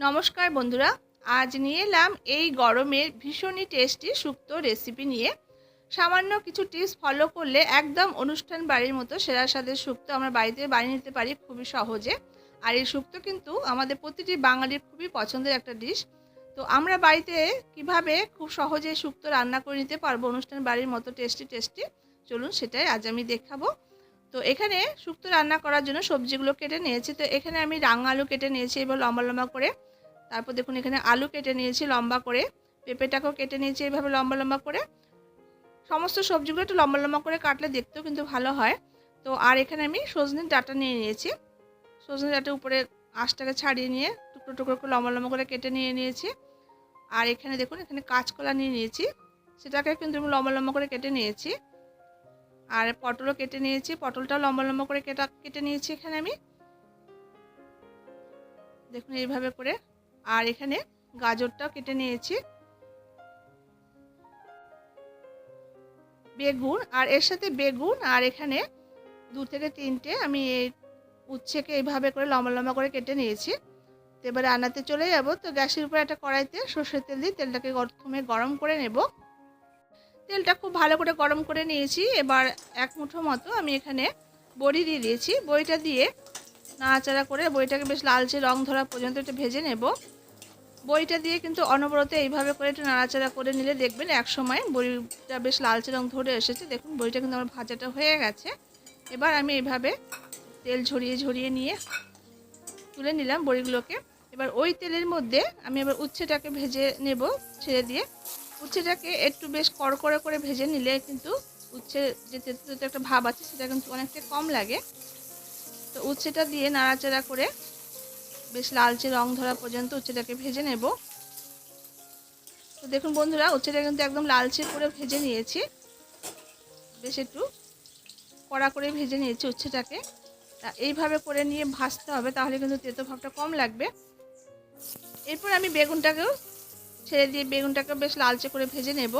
নমস্কার বন্ধুরা, আজ নিয়ে এলাম এই গরমের ভীষণই টেস্টি শুক্তো রেসিপি নিয়ে। সামান্য কিছু টিপস ফলো করলে একদম অনুষ্ঠান বাড়ির মতো সেরা স্বাদের শুক্তো আমরা বাড়িতে বানিয়ে নিতে পারি খুবই সহজে। আর এই শুক্তো কিন্তু আমাদের প্রতিটি বাঙালির খুবই পছন্দের একটা ডিশ তো আমরা বাড়িতে কীভাবে খুব সহজে শুক্তো রান্না করে নিতে পারব অনুষ্ঠান বাড়ির মতো টেস্টি টেস্টি চলুন সেটাই আজ আমি দেখাবো। তো এখানে শুক্তো রান্না করার জন্য সবজিগুলো কেটে নিয়েছি। তো এখানে আমি রাঙা আলু কেটে নিয়েছি এবার লম্বা লম্বা করে। তারপর দেখুন এখানে আলু কেটে নিয়েছি লম্বা করে, পেঁপেটাকেও কেটে নিয়েছি এইভাবে লম্বা লম্বা করে। সমস্ত সবজিগুলো একটু লম্বা লম্বা করে কাটলে দেখতেও কিন্তু ভালো হয়। তো আর এখানে আমি সজনের ডাটা নিয়ে নিয়েছি। সজনের ডাটা উপরে আঁশটাকে ছাড়িয়ে নিয়ে টুকরো টুকরো করে লম্বা লম্বা করে কেটে নিয়ে নিয়েছি। আর এখানে দেখুন এখানে কাঁচকলা নিয়ে নিয়েছি, সেটাকে কিন্তু আমি লম্বা লম্বা করে কেটে নিয়েছি। আর পটলও কেটে নিয়েছি, পটলটাও লম্বা লম্বা করে কেটা, কেটে নিয়েছি এখানে আমি। দেখুন এইভাবে করে আর এখানে গাজরটাও কেটে নিয়েছি। বেগুন, আর এর সাথে বেগুন, আর এখানে দু থেকে তিনটে আমি এই উচ্ছেকে এইভাবে করে লম্বা লম্বা করে কেটে নিয়েছি। তো এবারে রান্নাতে চলে যাব। তো গ্যাসের উপরে একটা কড়াইতে সর্ষের তেল দিয়ে তেলটাকে প্রথমে গরম করে নেব। তেলটা খুব ভালো করে গরম করে নিয়েছি। এবার এক মুঠো মতো আমি এখানে বড়ি দিয়ে দিয়েছি। বড়িটা দিয়ে নাড়াচাড়া করে বইটাকে বেশ লালচে রং ধরা পর্যন্ত একটু ভেজে নেব। বইটা দিয়ে কিন্তু অনবরত এইভাবে করে একটু নাড়াচাড়া করে নিলে দেখবেন এক সময় বড়িটা বেশ লালচে রং ধরে এসেছে। দেখুন, বইটা কিন্তু আমার ভাজাটা হয়ে গেছে। এবার আমি এইভাবে তেল ঝরিয়ে ঝরিয়ে নিয়ে তুলে নিলাম বড়িগুলোকে। এবার ওই তেলের মধ্যে আমি এবার উচ্ছেটাকে ভেজে নেব ছেড়ে দিয়ে। উচ্ছেটাকে একটু বেশ কড়কড়ে করে ভেজে নিলে কিন্তু উচ্ছে যে তেতো একটা ভাব আছে সেটা কিন্তু অনেকটা কম লাগে। তো উচ্ছেটা দিয়ে নাড়াচাড়া করে বেশ লালচে রং ধরা পর্যন্ত উচ্ছেটাকে ভেজে নেব। তো দেখুন বন্ধুরা, উচ্ছেটা কিন্তু একদম লালচে করে ভেজে নিয়েছি। বেশ একটু কড়া করে ভেজে নিয়েছি উচ্ছেটাকে। তা এইভাবে করে নিয়ে ভাজতে হবে, তাহলে কিন্তু তেতো ভাবটা কম লাগবে। এরপর আমি বেগুনটাকেও ছেড়ে দিয়ে বেগুনটাকে বেশ লালচে করে ভেজে নেব।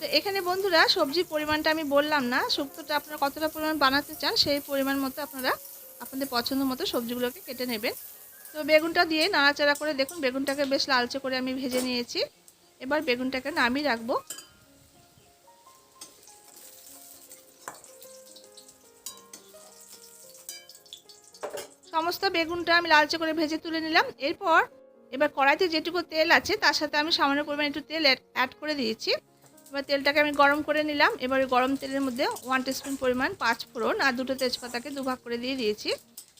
তো এখানে বন্ধুরা সবজির পরিমাণটা আমি বললাম না, শুক্তোটা আপনারা কতটা পরিমাণ বানাতে চান সেই পরিমাণ মতো আপনারা আপনাদের পছন্দ মতো সবজিগুলোকে কেটে নেবেন। তো বেগুনটা দিয়ে নাড়াচাড়া করে দেখুন, বেগুনটাকে বেশ লালচে করে আমি ভেজে নিয়েছি। এবার বেগুনটাকে নামিয়ে রাখব। সমস্ত বেগুনটা আমি লালচে করে ভেজে তুলে নিলাম। এরপর এবার কড়াইতে যেটুকু তেল আছে তার সাথে আমি সামান্য পরিমাণ একটু তেল অ্যাড করে দিয়েছি। এবার তেলটাকে আমি গরম করে নিলাম। এবার গরম তেলের মধ্যে ওয়ান টিস্পুন পরিমাণ পাঁচ ফোড়ন আর দুটো তেজপাতাকে দুভাগ করে দিয়ে দিয়েছি।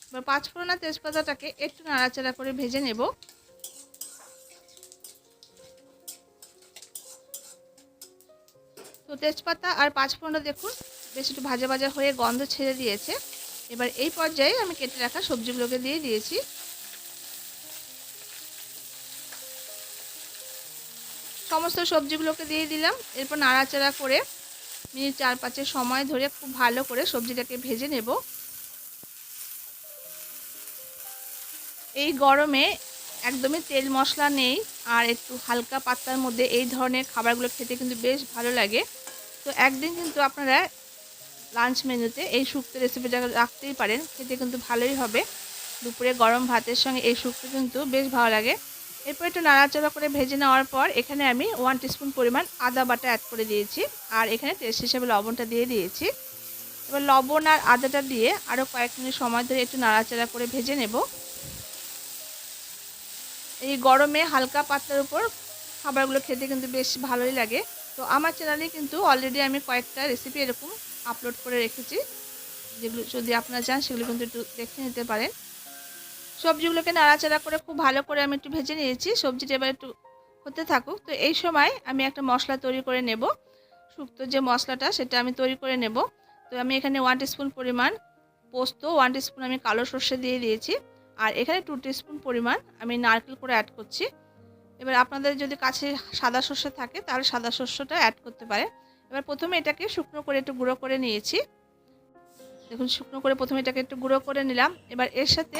এবার পাঁচ ফোড়ন আর তেজপাতাটাকে একটু নাড়াচাড়া করে ভেজে নেব। তো তেজপাতা আর পাঁচ ফোড়নটা দেখুন, বেশ একটু ভাজা ভাজা হয়ে গন্ধ ছেড়ে দিয়েছে। এবার এই পর্যায়ে আমি কেটে রাখা সবজিগুলোকে দিয়ে দিয়েছি। সমস্ত সবজিগুলোকে দিয়ে দিলাম। এরপর নাড়াচাড়া করে মিনিট চার পাঁচের সময় ধরে খুব ভালো করে সবজিটাকে ভেজে নেব। এই গরমে একদমই তেল মশলা নেই আর একটু হালকা পাত্তার মধ্যে এই ধরনের খাবারগুলো খেতে কিন্তু বেশ ভালো লাগে। তো একদিন কিন্তু আপনারা লাঞ্চ মেনুতে এই শুক্তো রেসিপিটা রাখতেই পারেন, খেতে কিন্তু ভালোই হবে। দুপুরে গরম ভাতের সঙ্গে এই শুক্তো কিন্তু বেশ ভালো লাগে। এরপর একটু নাড়াচাড়া করে ভেজে নেওয়ার পর এখানে আমি ওয়ান টিস্পুন পরিমাণ আদা বাটা অ্যাড করে দিয়েছি। আর এখানে টেস্ট হিসেবে লবণটা দিয়ে দিয়েছি। এবার লবণ আর আদাটা দিয়ে আরও কয়েক মিনিট সময় ধরে একটু নাড়াচাড়া করে ভেজে নেব। এই গরমে হালকা পাতলার উপর খাবারগুলো খেতে কিন্তু বেশ ভালোই লাগে। তো আমার চ্যানেলে কিন্তু অলরেডি আমি কয়েকটা রেসিপি এরকম আপলোড করে রেখেছি। যেগুলো যদি আপনারা চান সেগুলো কিন্তু একটু দেখে নিতে পারেন। সবজিগুলোকে নাড়াচাড়া করে খুব ভালো করে আমি একটু ভেজে নিয়েছি। সবজিটা এবার একটু হতে থাকুক। তো এই সময় আমি একটা মশলা তৈরি করে নেব। শুক্তোর যে মশলাটা, সেটা আমি তৈরি করে নেব। তো আমি এখানে ওয়ান স্পুন পরিমাণ পোস্ত ওয়ান স্পুন আমি কালো সর্ষে দিয়ে দিয়েছি। আর এখানে টু স্পুন পরিমাণ আমি নারকেল করে অ্যাড করছি। এবার আপনাদের যদি কাছে সাদা সর্ষে থাকে, তাহলে সাদা শস্যটা অ্যাড করতে পারে এবার প্রথমে এটাকে শুকনো করে একটু গুঁড়ো করে নিয়েছি। দেখুন, শুকনো করে প্রথমে এটাকে একটু গুঁড়ো করে নিলাম। এবার এর সাথে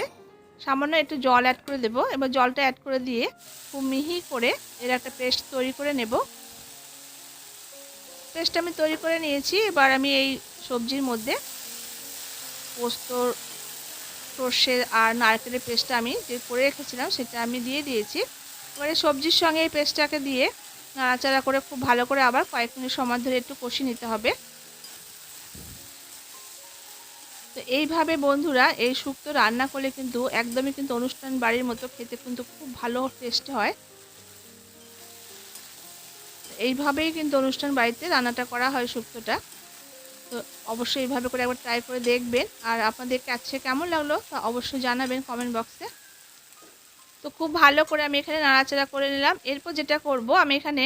সামান্য একটু জল অ্যাড করে দেব। এবার জলটা অ্যাড করে দিয়ে খুব মিহি করে এর একটা পেস্ট তৈরি করে নেব। পেস্ট আমি তৈরি করে নিয়েছি। এবার আমি এই সবজির মধ্যে পোস্ত, সর্ষে আর নারকেলের পেস্টটা আমি যে করে রেখেছিলাম সেটা আমি দিয়ে দিয়েছি। এবারে সবজির সঙ্গে এই পেস্টটাকে দিয়ে নাড়াচাড়া করে খুব ভালো করে আবার কয়েক মিনিট সময় ধরে একটু কষিয়ে নিতে হবে। এইভাবে বন্ধুরা এই শুক্তো রান্না করলে কিন্তু একদমই কিন্তু অনুষ্ঠান বাড়ির মতো খেতে কিন্তু খুব ভালো টেস্ট হয়। এইভাবেই কিন্তু অনুষ্ঠান বাড়িতে রান্নাটা করা হয় শুক্তোটা। তো অবশ্যই এইভাবে করে একবার ট্রাই করে দেখবেন। আর আপনাদের কাছে কেমন লাগল তা অবশ্যই জানাবেন কমেন্ট বক্সে তো খুব ভালো করে আমি এখানে নাড়াচাড়া করে নিলাম। এরপর যেটা করব, আমি এখানে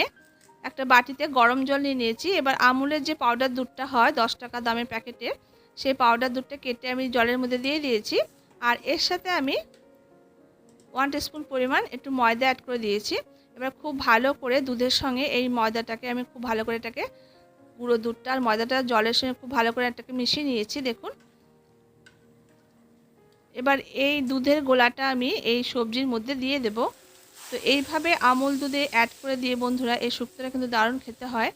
একটা বাটিতে গরম জল নিয়ে নিয়েছি। এবার আমুলের যে পাউডার দুধটা হয় দশ টাকা দামের প্যাকেটে সেই পাউডার দুধটা কেটে আমি জলের মধ্যে দিয়ে দিয়েছি। আর এর সাথে আমি ওয়ান টিস্পুন পরিমাণ একটু ময়দা অ্যাড করে দিয়েছি। এবার খুব ভালো করে দুধের সঙ্গে এই ময়দাটাকে আমি খুব ভালো করে এটাকে গুঁড়ো দুধটা আর ময়দাটা জলের সঙ্গে খুব ভালো করে এটাকে মিশিয়ে নিয়েছি, দেখুন। এবার এই দুধের গোলাটা আমি এই সবজির মধ্যে দিয়ে দেব। তো এইভাবে আমুল দুধে অ্যাড করে দিয়ে বন্ধুরা, এই শুক্তোটা কিন্তু দারুণ খেতে হয়।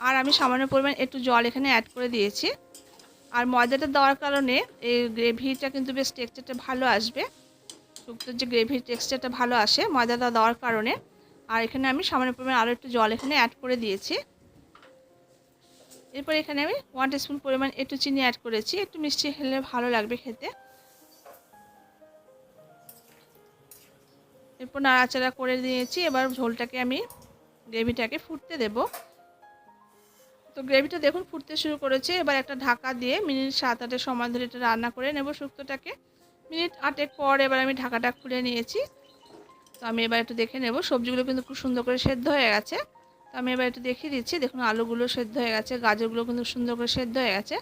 আর আমি সামান্য পরিমাণ একটু জল এখানে অ্যাড করে দিয়েছি। আর ময়দাটা দেওয়ার কারণে এই গ্রেভিটা কিন্তু বেশ টেক্সচারটা ভালো আসবে। শুক্তোর যে গ্রেভির টেক্সচারটা ভালো আসে, ময়দাটা দেওয়ার কারণে। আর এখানে আমি সামান্য পরিমাণ আরও একটু জল এখানে অ্যাড করে দিয়েছি। এরপর এখানে আমি ওয়ান টিস্পুন পরিমাণ একটু চিনি অ্যাড করেছি। একটু মিষ্টি খেলে ভালো লাগবে খেতে। এরপর নাড়াচাড়া করে দিয়েছি। এবার ঝোলটাকে আমি গ্রেভিটাকে ফুটতে দেব। তো গ্রেভিটা দেখুন ফুটতে শুরু করেছে। এবার একটা ঢাকা দিয়ে মিনিট সাত আটের সময় ধরে এটা রান্না করে নেব শুক্তোটাকে। মিনিট আটেক পর এবার আমি ঢাকাটা খুলে নিয়েছি। তো আমি এবার একটু দেখে নেব। সবজিগুলো কিন্তু খুব সুন্দর করে সেদ্ধ হয়ে গেছে। তো আমি এবার একটু দেখিয়ে দিচ্ছি। দেখুন আলুগুলো সেদ্ধ হয়ে গেছে, গাজরগুলো কিন্তু সুন্দর করে সেদ্ধ হয়ে গেছে।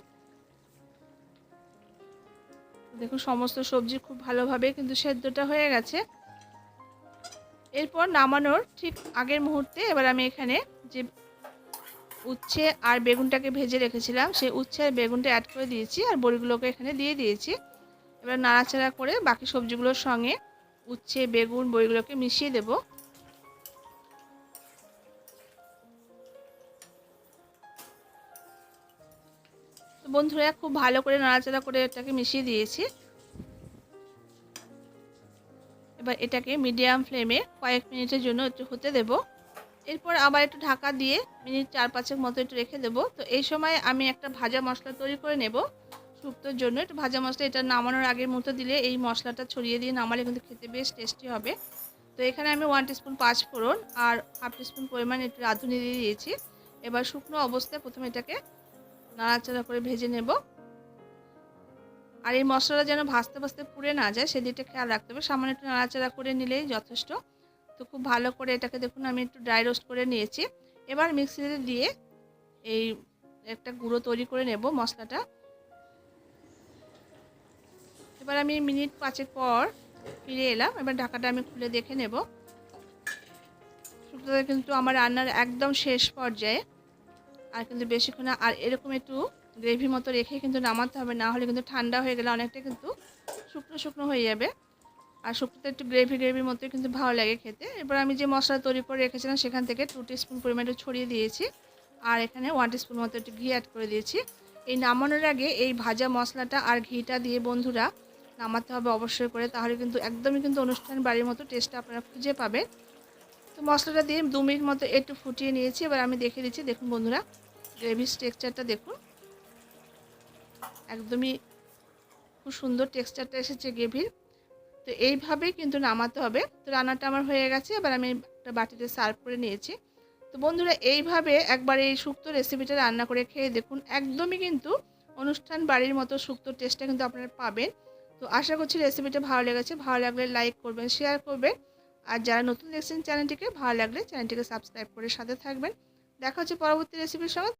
দেখুন সমস্ত সবজি খুব ভালোভাবে কিন্তু সেদ্ধটা হয়ে গেছে। এরপর নামানোর ঠিক আগের মুহূর্তে এবার আমি এখানে যে উচ্ছে আর বেগুনটাকে ভেজে রেখেছিলাম। সেই উচ্ছে আর বেগুনটা অ্যাড করে দিয়েছি আর বড়িগুলোকে এখানে দিয়ে দিয়েছি। এবার নাড়াচাড়া করে বাকি সবজিগুলোর সঙ্গে উচ্ছে, বেগুন, বড়িগুলোকে মিশিয়ে দেব। বন্ধুরা, খুব ভালো করে নাড়াচাড়া করে এটাকে মিশিয়ে দিয়েছি। এবার এটাকে মিডিয়াম ফ্লেমে কয়েক মিনিটের জন্য একটু হতে দেব। এরপর আবার একটু ঢাকা দিয়ে মিনিট চার পাঁচের মতো একটু রেখে দেবো। তো এই সময় আমি একটা ভাজা মশলা তৈরি করে নেব শুক্তোর জন্য। একটু ভাজা মশলা এটা নামানোর আগের মতো দিলে এই মশলাটা ছড়িয়ে দিয়ে নামালে কিন্তু খেতে বেশ টেস্টি হবে। তো এখানে আমি ওয়ান টিস্পুন পাঁচ ফোড়ন আর হাফ টিস্পুন পরিমাণ একটু রাঁধুনি দিয়ে দিয়েছি। এবার শুকনো অবস্থায় প্রথমে এটাকে নাড়াচাড়া করে ভেজে নেব। আর এই মশলাটা যেন ভাজতে ভাজতে পুড়ে না যায় সেদিকটা খেয়াল রাখতে হবে। সামান্য একটু নাড়াচাড়া করে নিলেই যথেষ্ট। তো খুব ভালো করে এটাকে দেখুন, আমি একটু ড্রাই রোস্ট করে নিয়েছি। এবার মিক্সিতে দিয়ে এই একটা গুঁড়ো তৈরি করে নেব মশলাটা। এবার আমি মিনিট পাঁচের পর ফিরে এলাম। এবার ঢাকাটা আমি খুলে দেখে নেব। শুক্তোটা কিন্তু আমার রান্নার একদম শেষ পর্যায়ে। আর কিন্তু বেশিক্ষণ আর এরকম একটু গ্রেভি মতো রেখে কিন্তু নামাতে হবে, না হলে কিন্তু ঠান্ডা হয়ে গেলে অনেকটা কিন্তু শুকনো শুকনো হয়ে যাবে। আর শুক্তোটা একটু গ্রেভি গ্রেভির মতো কিন্তু ভালো লাগে খেতে। এবার আমি যে মশলা তৈরি করে রেখেছিলাম সেখান থেকে টু স্পুন পরিমাণ ছড়িয়ে দিয়েছি। আর এখানে ওয়ান স্পুন মতো একটু ঘি অ্যাড করে দিয়েছি। এই নামানোর আগে এই ভাজা মশলাটা আর ঘিটা দিয়ে বন্ধুরা নামাতে হবে অবশ্যই করে, তাহলে কিন্তু একদমই কিন্তু অনুষ্ঠান বাড়ির মতো টেস্টটা আপনারা খুঁজে পাবেন। তো মশলাটা দিয়ে দু মিনিট মতো একটু ফুটিয়ে নিয়েছি, এবার আমি দেখে দিচ্ছি, দেখুন বন্ধুরা গ্রেভির টেক্সচারটা দেখুন। একদমই খুব সুন্দর টেক্সচারটা এসেছে গ্রেভির তো এইভাবেই কিন্তু নামাতে হবে। তো রান্নাটা আমার হয়ে গেছে, এবার আমি একটা বাটিতে সার্ভ করে নিয়েছি। তো বন্ধুরা, এইভাবে একবার এই শুক্তো রেসিপিটা রান্না করে খেয়ে দেখুন, একদমই কিন্তু অনুষ্ঠান বাড়ির মতো শুক্তোর টেস্টটা কিন্তু আপনারা পাবেন। তো আশা করছি রেসিপিটা ভালো লেগেছে। ভালো লাগলে লাইক করবেন শেয়ার করবেন। আর যারা নতুন দেখছেন চ্যানেলটিকে ভালো লাগলে চ্যানেলটিকে সাবস্ক্রাইব করে সাথে থাকবেন। দেখা হচ্ছে পরবর্তী রেসিপির সঙ্গে।